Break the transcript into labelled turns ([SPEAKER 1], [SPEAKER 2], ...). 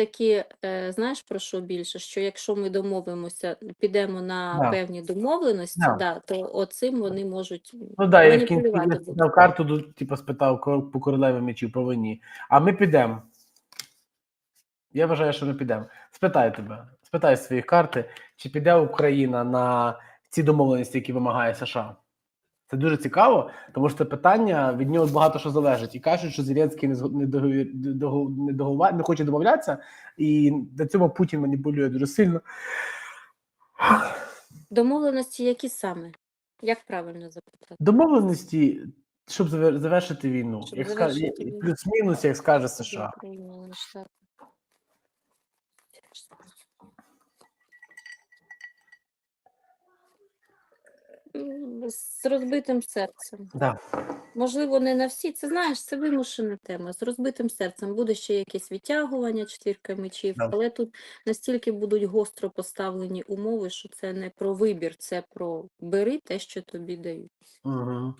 [SPEAKER 1] таки, е, знаєш про що більше? Що якщо ми домовимося, підемо на
[SPEAKER 2] Да.
[SPEAKER 1] певні домовленості,
[SPEAKER 2] Да.
[SPEAKER 1] да, то оцим вони можуть
[SPEAKER 2] Ну да, я в кінці
[SPEAKER 1] маніпулювати
[SPEAKER 2] я
[SPEAKER 1] будуть.
[SPEAKER 2] спитав карту, ду- типу, спитав по королеві мечів по. А ми підемо. Я вважаю, що ми підемо. Спитай тебе, спитай свої карти, чи піде Україна на ці домовленості, які вимагає США. Це дуже цікаво, тому що це питання від нього багато що залежить. І кажуть, що Зеленський не не договір- не хоче домовлятися, і до цього Путін маніпулює дуже сильно.
[SPEAKER 1] домовленості, які саме? Як правильно запитати?
[SPEAKER 2] Домовленості, щоб завершити війну,
[SPEAKER 1] Щоб
[SPEAKER 2] як
[SPEAKER 1] завершити війну.
[SPEAKER 2] плюс-мінус, як скаже США.
[SPEAKER 1] З розбитим серцем.
[SPEAKER 2] Да.
[SPEAKER 1] Можливо, не на всі. Це знаєш, це вимушена тема. З розбитим серцем буде ще якесь відтягування, четвірка мечів,
[SPEAKER 2] Да.
[SPEAKER 1] але тут настільки будуть гостро поставлені умови, що це не про вибір, це про бери те, що тобі дають.
[SPEAKER 2] Угу.